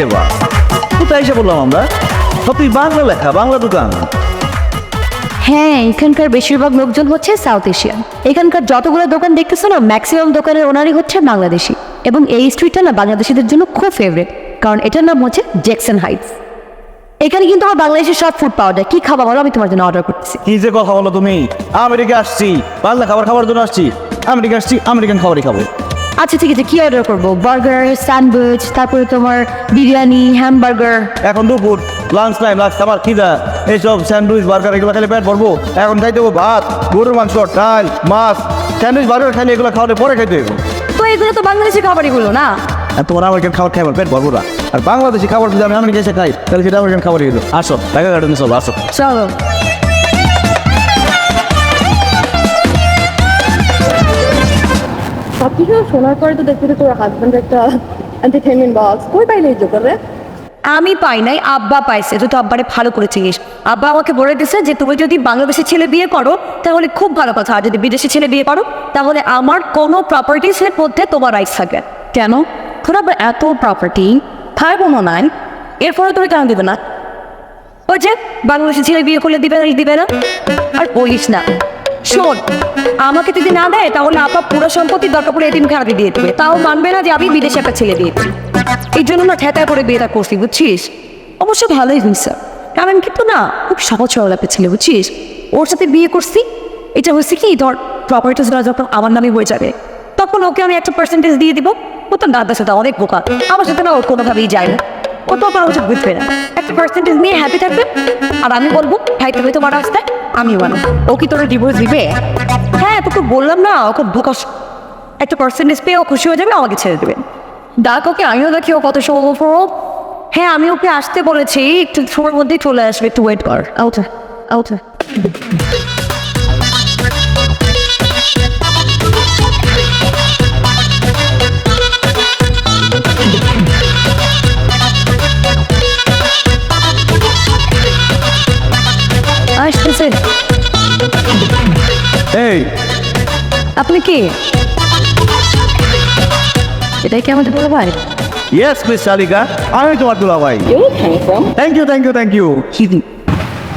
সেবা। কোথায় এসে বললাম আমরা? সব তুই বাংলা লেখা বাংলা দোকান। হ্যাঁ এখানকার বেশিরভাগ লোকজন হচ্ছে সাউথ এশিয়ান এখানকার যতগুলো দোকান দেখতেছো না ম্যাক্সিমাম দোকানের ওনারই হচ্ছে বাংলাদেশি। এবং এই স্ট্রিটটা না বাংলাদেশিদের জন্য খুব ফেভারিট কারণ এটার নাম হচ্ছে জ্যাকসন হাইটস এখানে কিন্তু আমার বাংলাদেশের সব ফুড পাওয়া যায়। কি খাবার বলো? আমি তোমার জন্য অর্ডার করতেছি। কি যে কথা বলো তুমি? আমেরিকা আসছি বাংলা খাবার খাবার জন্য আসছি। আমেরিকা আসছি আমেরিকান খাবারই খাব। আচ্ছা ঠিক আছে কি অর্ডার করব? বার্গার স্যান্ডউইচ তারপরে তোমার বিরিয়ানি হ্যামবার্গার এখন দুপুর লাঞ্চ টাইম লাঞ্চ খাবার খিদা। এইসব স্যান্ডউইচ বার্গার এগুলো খেলে পেট ভরবো। এখন খাইতে হব ভাত গরুর মাংস ডাল মাছ। স্যান্ডউইচ বার্গার খাইলে এগুলো খাওয়ালে পরে খাইতে হব তো এগুলো তো বাংলাদেশি খাবারগুলো না? তোমার আমেরিকান খাবার খাই আমার পেট ভরবো না। আর বাংলাদেশি খাবার যদি আমি আমেরিকা এসে খাই তাহলে সেটা আমেরিকান খাবারই হলো আসো টাকা গার্ডেনে চলো আসো। চলো। সব কিছু শোনার পরে তো দেখতে তোর হাজব্যান্ড একটা এন্টারটেনমেন্ট বক্স কই পাইলে এই আমি পাই নাই, আব্বা পাইছে তো আব্বারে ভালো করে চিনিস। আব্বা আমাকে বলে দিছে যে, তুমি যদি বাংলাদেশের ছেলে বিয়ে করো, তাহলে খুব ভালো কথা। আর যদি বিদেশি ছেলে বিয়ে করো, তাহলে আমার কোনো প্রপার্টিসের মধ্যে তোমার রাইটস থাকবে। কেন? তোর আবার এত প্রপার্টি ভাই বোনও এরপরে তুমি কেন দিবে না? ওই যে বাংলাদেশের ছেলে বিয়ে করলে দিবে না দিবে না? আর বলিস না। শোন, আমাকে যদি না দেয়, তাহলে আপা পুরো সম্পত্তি দরকার পড়ে এটিম খারাপে দিয়ে দেবে। তাও মানবে না যে আমি বিদেশে একটা ছেলে দিয়েছি। এই জন্য না ঠেতা করে বিয়েটা করছি, বুঝছিস? অবশ্য ভালোই হয়েছে। কারণ কিন্তু না, খুব সহজ সরল একটা ছেলে, বুঝছিস? ওর সাথে বিয়ে করছি, এটা হচ্ছে কি, ধর প্রপার্টিসগুলো যখন আমার নামে হয়ে যাবে, তখন ওকে আমি একটা পার্সেন্টেজ দিয়ে দিব। ও তো দাদার সাথে অনেক বোকা। আমার সাথে না ওর কোনোভাবেই যায় না। ও তো আমার বুঝবে না। একটা পার্সেন্টেজ নিয়ে হ্যাপি থাকবে। আর আমি বলব, ভাই, তুমি তোমার রাস্তায় আমি ওয়ান ও কি তোর ডিভোর্স দিবে? হ্যাঁ তোকে বললাম না ওকে বোকা একটা পার্সেন্টেজ পেয়ে ও খুশি হয়ে যাবে, আমাকে ছেড়ে দেবে। ডাক ওকে, আমিও দেখি ও কত সময় হ্যাঁ আমি ওকে আসতে বলেছি, একটু সময়ের মধ্যেই চলে আসবে, একটু ওয়েট কর। আউটা আউটে আপনি কি? এটাই কি আমাদের বলে ভাই ইয়েস মিস শালিকা আমি তোমার দুলা ভাই thank you thank you thank you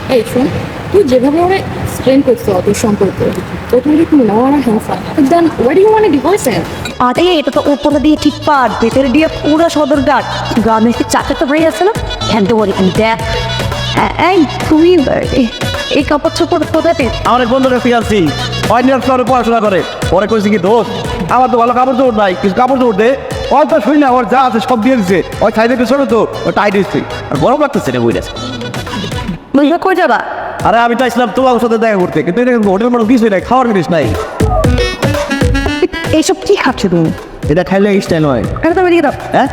এই শোন তুই যেভাবে ওরা এক্সপ্লেন করছ তোর সম্পর্কে তো তুমি কি মনে হয় handsome then were you want divorce আরে এটা তো উপরে দিয়ে ঠিক পাট ভেতরে দিয়ে পুরো সদর ঘাট গ্রামে একটি চাকা তো হয়ে আছে না? হ্যান্ড ওয়ারি দেখ এই এ- এই কাপড় চোপড় কোথায় পেয়ে আমার এক বন্ধুর কাছে আছি অন্য ফ্লোরে পড়াশোনা করে। পরে কইছি কি দোস্ত আমার তো ভালো কাপড় চোপড় নাই কিছু কাপড় চোপড় দে। অল্প শুই না ওর যা আছে সব দিয়ে দিছে। ওই সাইডে ছোট তো ও টাইট দিচ্ছে আর গরম লাগতেছে রে বইটা বুঝলে কই যাবা? আরে আমি তো আসলাম তোমার সাথে দেখা করতে কিন্তু এটা হোটেল মানুষ কিছুই নাই খাওয়ার জিনিস নাই। এইসব কি খাচ্ছ তুমি? এটা খাইলে স্টাইল হয়। এটা তুমি দিকে দাও। হ্যাঁ?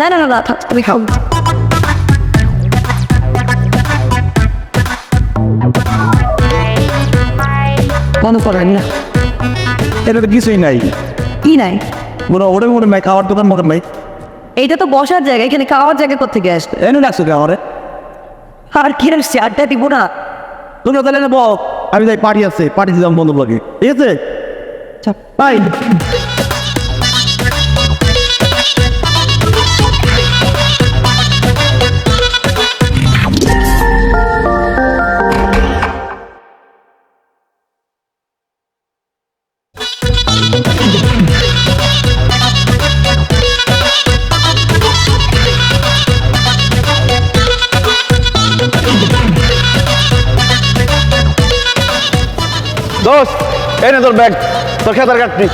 না না না না তুমি খাও মনে করেন না। এটা তো কিছুই নাই। কি নাই। বলো ওরে ওরে মাই খাওয়ার দোকান মতন ভাই এইটা তো বসার জায়গা এখানে খাওয়ার জায়গা কোথেকে আসবে? এনে রাখছো খাওয়ারে আমারে? আর কি আসছে আড্ডা দিব না? তুমি তাহলে নেব আমি তাই পার্টি আছে পার্টি দিলাম বন্ধু লাগে। ঠিক আছে? বাই। দোস্ত, এই নে তোর ব্যাগ তোর খেতার কাটতি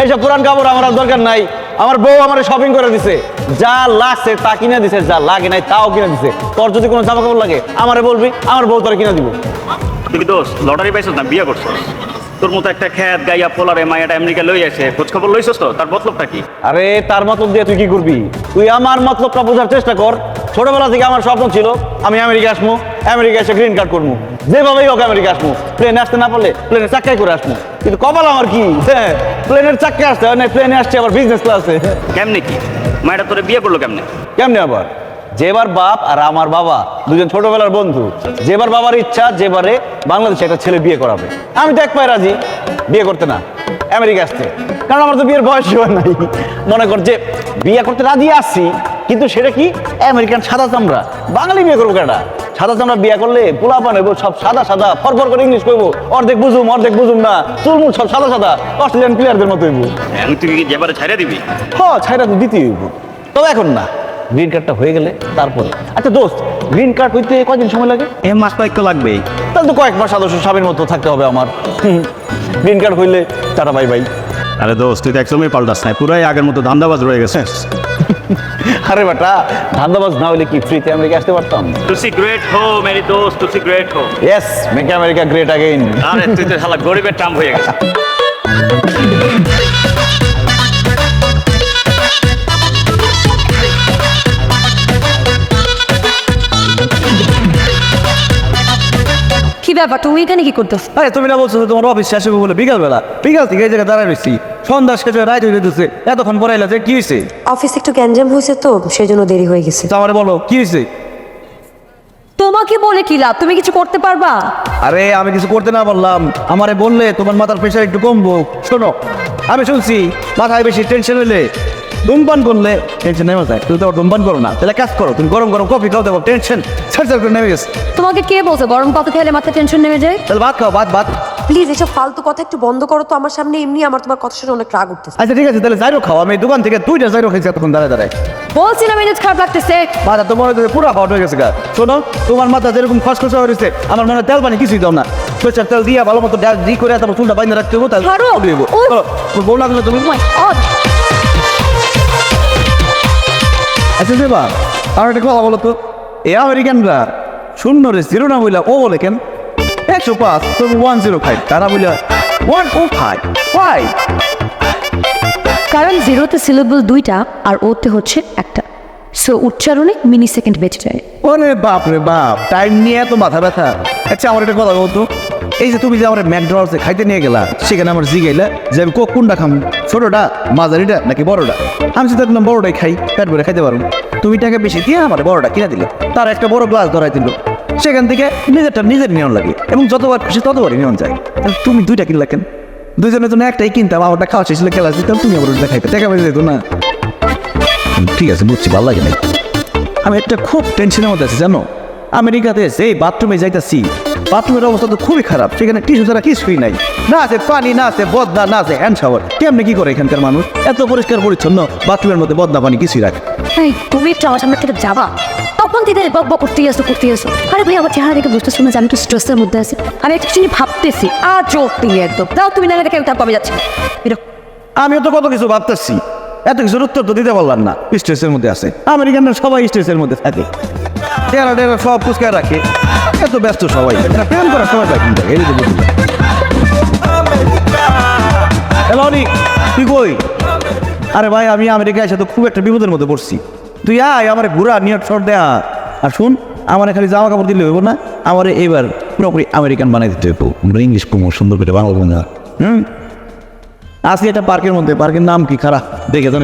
এইসব পুরান কাপড় আমার আর দরকার নাই। আমার বউ আমার শপিং করে দিছে। যা লাগছে তা কিনে দিছে, যা লাগে নাই তাও কিনে দিছে। তোর যদি কোনো জামা কাপড় লাগে, আমারে বলবি, আমার বউ তোর কিনে দিব। তুই দোষ লটারি পাইছিস না বিয়ে করছিস? তোর মতো একটা খ্যাত গাইয়া পোলারে মায়াটা আমেরিকা লই আসে খোঁজ খবর লইছিস তো? তার মতলবটা কি? আরে তার মতলব দিয়ে তুই কি করবি? তুই আমার মতলবটা বোঝার চেষ্টা কর। ছোটবেলা থেকে আমার স্বপ্ন ছিল আমি আমেরিকা আসব আমেরিকা এসে গ্রিন কার্ড করব। যেভাবেই হোক আমেরিকা আসব। প্লেনে আসতে না পারলে প্লেনে চাক্কায় করে আসব। কিন্তু কপাল আমার কি? হ্যাঁ প্লেনের চাক্কা আসতে হয় না প্লেনে আসছে আবার বিজনেস ক্লাসে কেমনে কি? মায়েরা তোরে বিয়ে করল কেমনে? কেমনে আবার? যেবার বাপ আর আমার বাবা দুজন ছোটবেলার বন্ধু যেবার বাবার ইচ্ছা যেবারে বাংলাদেশে একটা ছেলে বিয়ে করাবে। আমি তো এক পায়ে রাজি বিয়ে করতে না আমেরিকা আসতে। কারণ আমার তো বিয়ের বয়স নাই। মনে কর যে বিয়ে করতে রাজি আসছি কিন্তু সেটা কি? আমেরিকান সাদা চামড়া। বাঙালি বিয়ে করব কেটা সাদা চামড়া বিয়ে করলে পোলা পানেবো সব সাদা সাদা ফরফর করে ইংলিশ করব অর্ধেক বুঝুম অর্ধেক বুঝুম না চুলমুল সব সাদা সাদা অস্ট্রেলিয়ান প্লেয়ারদের মতো হইব। তুই কি যেবারে ছাইড়া দিবি? হ ছাইরা তো দিতেই হইব। তবে এখন না। গ্রিন কার্ডটা হয়ে গেলে তারপরে। আচ্ছা দোস্ত গ্রিন কার্ড হইতে কয়দিন সময় লাগে? এ মাস কয়েক তো লাগবেই। তাহলে তো কয়েক মাস সদস্য স্বামীর মতো থাকতে হবে আমার। গ্রিন কার্ড হইলে টাটা বাই বাই আরে দোস্ত তুই তো একদমই পাল্টাস নাই পুরাই আগের মতো ধান্দাবাজ রয়ে গেছে। আরে বেটা ধান্দাবাজ না হইলে কি ফ্রিতে আমেরিকা আসতে পারতাম? টু সি গ্রেট হো মেরি দোস্ত টু সি গ্রেট হো yes make America great again আরে তুই তো শালা গরিবের টাম হয়ে গেছে ব্যাপার তুমি এখানে কি করতেছ? আরে তুমি না বলছো তোমার অফিস শেষ হবে বলে বিকালবেলা। বিকাল থেকে এই জায়গায় দাঁড়ায় রয়েছি। সন্ধ্যা শেষ হয়ে রাত হয়ে যেতেছে। এতক্ষণ পরে এলাছে কি হয়েছে? অফিসে একটু গ্যাঞ্জাম হয়েছে তো সেই জন্য দেরি হয়ে গেছে। তা আমারে বলো কি হয়েছে? তোমাকে বলে কি লাভ? তুমি কিছু করতে পারবা? আরে আমি কিছু করতে না বললাম আমারে বললে তোমার মাথার প্রেশার একটু কমবো। শোনো আমি শুনছি মাথায় বেশি টেনশন হইলে ধূমপান করলে টেনশন নেমে যায় তুমি তো ধূমপান করো না। তাহলে কাজ করো তুমি গরম গরম কফি খাও দেবো টেনশন ছাড় ছাড় করে নেমে গেছে। তোমাকে কে বলছে? গরম কফি খেলে মাথা টেনশন নেমে যায়? তাহলে ভাত খাও ভাত ভাত। প্লিজ এসব ফালতু কথা একটু বন্ধ করো তো আমার সামনে এমনি আমার তোমার কথা শুনে অনেক রাগ উঠতেছে। আচ্ছা ঠিক আছে তাহলে যাইরো খাও। আমি দোকান থেকে দুইটা যাইরো খেয়েছি এতক্ষণ দাঁড়ায় দাঁড়ায়। বলছি না মেজাজ খারাপ লাগতেছে। মাথা তো মনে পুরো হট হয়ে গেছে গা। শোনো তোমার মাথা যেরকম খসখসে হয়েছে আমার মনে হয় তেল পানি কিছুই দাও না। সরষের তেল দিয়ে ভালো মতো দি করে তারপর চুলটা বাইন্ধে রাখতে হব তাহলে বউ লাগলে তুমি Oh, আচ্ছা দেবা আর একটা কথা বলো তো। এই আমেরিকানরা সুন্দর রে জিরো না বইলা ও বলে কেন? একশো পাঁচ তুমি ওয়ান জিরো ফাইভ তারা বইলা ওয়ান ও ফাইভ ফাইভ কারণ জিরোতে সিলেবল দুইটা আর ওতে হচ্ছে একটা। সো উচ্চারণে মিনি সেকেন্ড বেঁচে যায়। ওরে বাপ রে বাপ টাইম নিয়ে এত মাথা ব্যথা। আচ্ছা আমার একটা কথা বলতো। এই যে তুমি যে আমার ম্যাকডোনাল্ডসে খাইতে নিয়ে গেলা, সেখানে আমার জিগাইলা যে আমি কোক কোনটা খাম? ছোটটা মাঝারিটা নাকি বড়টা আমি চিন্তা করলাম বড়টাই খাই, পেট ভরে খাইতে পারব। তুমি টাকা বেশি দিয়ে আমার বড়টা কিনে দিল। তার একটা বড় গ্লাস ধরাই দিল। সেখান থেকে নিজেরটা নিজের নিয়ন লাগে এবং যতবার খুশি ততবারই নিয়ন যায়। তুমি দুইটা কিনলা কেন? দুইজনের জন্য একটাই কিনতাম, আমারটা খাওয়া শেষ খেলা দিতাম, তুমি আমার ওটা খাইতে। টাকা বেঁচে যেত না। ঠিক আছে, বুঝছি, ভালো লাগে না আমি একটা খুব টেনশনের মধ্যে আছি, জানো? আমেরিকাতে সেই বাথরুমে যাইতাছি বাথরুমের অবস্থা তো খুবই খারাপ সেখানে টিস্যু ছাড়া কিছুই নাই। না আছে পানি না আছে বদনা না আছে হ্যান্ড শাওয়ার কেমনি কি করে এখানকার মানুষ? এত পরিষ্কার পরিচ্ছন্ন বাথরুমের মধ্যে বদনা পানি কিছুই রাখে তুমি একটু আমার সামনে থেকে যাবা। তখন থেকে বক বক করতেই আসো করতেই আসো আরে ভাই আমার চেহারা দেখে বুঝতে শুনে আমি একটু স্ট্রেসের মধ্যে আছি। আমি একটা ভাবতেছি আর চোখ তুমি একদম। দাও তুমি না দেখে তার কবে যাচ্ছে। আমিও তো কত কিছু ভাবতেছি। এত কিছুর উত্তর তো দিতে পারলাম না। স্ট্রেসের মধ্যে আছে। আমেরিকানরা সবাই স্ট্রেসের মধ্যে থাকে। টেরা টেরা সব পুস্কায় রাখে। এত ব্যস্ত সবাই। প্রেম করার সময় পাই কিন্তু, এই যে বুঝলি। হ্যালো অনিক তুই কই? আরে ভাই, আমি আমেরিকা এসে তো খুব একটা বিপদের মধ্যে পড়ছি। তুই আয়, আমার ঘুরা নিউ ইয়র্ক দেয়া আর শুন, আমার খালি জামা কাপড় দিলে হইব না, আমার এইবার পুরোপুরি আমেরিকান বানাই দিতে হইব। আমরা ইংলিশ কমো সুন্দর করে বাংলা হুম? আজকে একটা পার্কের মধ্যে, পার্কের নাম কি খারাপ? দেখে তো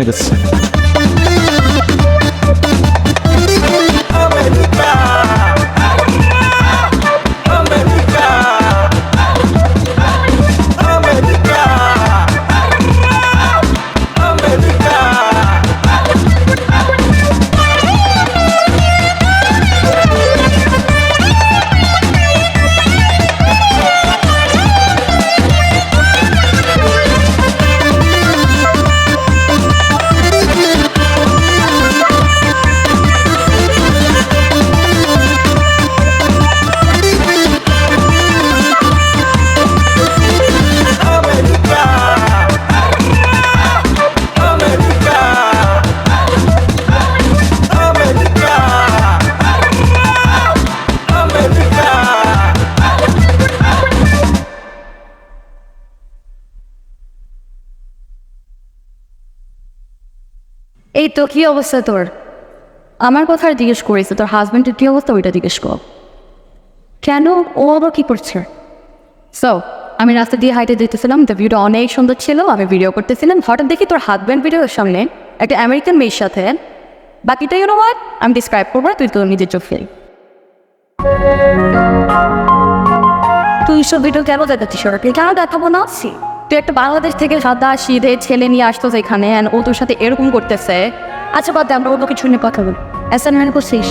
তো কি অবস্থা তোর? আমার কথা জিজ্ঞেস করেছে তোর হাজব্যান্ডের কি অবস্থা ওইটা জিজ্ঞেস কর। কেন? ও আবার কি করছে? সো আমি রাস্তা দিয়ে হাইটে যেতেছিলাম দ্য ভিউটা অনেক সুন্দর ছিল, আমি ভিডিও করতেছিলাম। হঠাৎ দেখি তোর হাজব্যান্ড ভিডিওর সামনে একটা আমেরিকান মেয়ের সাথে। বাকিটা ইউনো হোয়াট আমি ডিসক্রাইব করব, তুই তোর নিজের চোখে। তুই সব ভিডিও কেন দেখাচ্ছিস কেন দেখাবো না? তুই একটা বাংলাদেশ থেকে সাদা শীতে ছেলে নিয়ে আসতো এখানে ও তোর সাথে এরকম করতেছে। আচ্ছা বাদ আমরা অন্য কিছু নিয়ে কথা বলি। অ্যাসাইনমেন্ট করছিস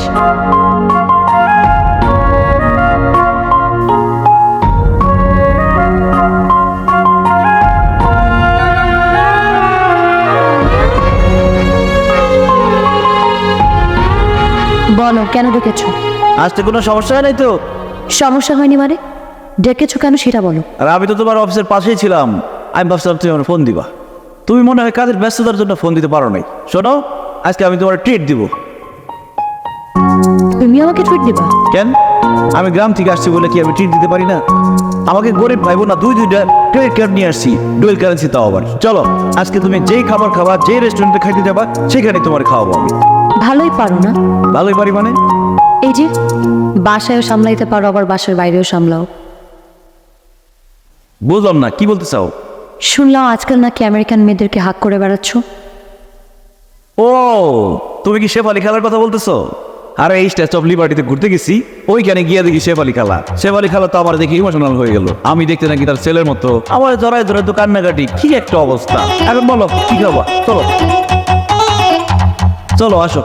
বলো কেন ডেকেছো? আসতে কোনো সমস্যা হয় নাই তো? সমস্যা হয়নি মানে? ডেকেছো কেন সেটা বলো। আর আমি তো তোমার অফিসের পাশেই ছিলাম। আমি ভাবছিলাম তুমি আমার ফোন দিবা। তুমি মনে হয় কাজের ব্যস্ততার জন্য ফোন দিতে পারো নাই। শোনো আজকে আমি তোমার ট্রিট দিব। তুমি আমাকে টুইট দিবা? কেন? আমি গ্রাম থেকে আসছি বলে কি আমি ট্রিট দিতে পারি না? আমাকে গরিব ভাইবো না দুই দুইটা ক্রেডিট কার্ড নিয়ে আসছি ডুয়েল কারেন্সি তাও আবার। চলো আজকে তুমি যেই খাবার খাবা যেই রেস্টুরেন্টে খাইতে যাবা সেখানে তোমার খাওয়াবো আমি। ভালোই পারো না। ভালোই পারি মানে? এই যে বাসায়ও সামলাইতে পারো আবার বাসার বাইরেও সামলাও। বুঝলাম না কি বলতে চাও? শুনলাম আজকাল নাকি আমেরিকান মেয়েদেরকে হাক করে বেড়াচ্ছ। ও, তুমি কি শেফালি খেলার কথা বলতেছো? আর, এই স্ট্যাচু অফ লিবার্টিতে ঘুরতে গেছি, ওইখানে গিয়ে দেখি শেফালি খেলা। শেফালি খেলা তো আমার দেখি ইমোশনাল হয়ে গেল। আমি দেখতে নাকি তার ছেলের মতো। আমার জড়ায় ধরে তো কান্নাকাটি, কি একটা অবস্থা। এখন বলো, কি খাব? চলো। চলো, আসো।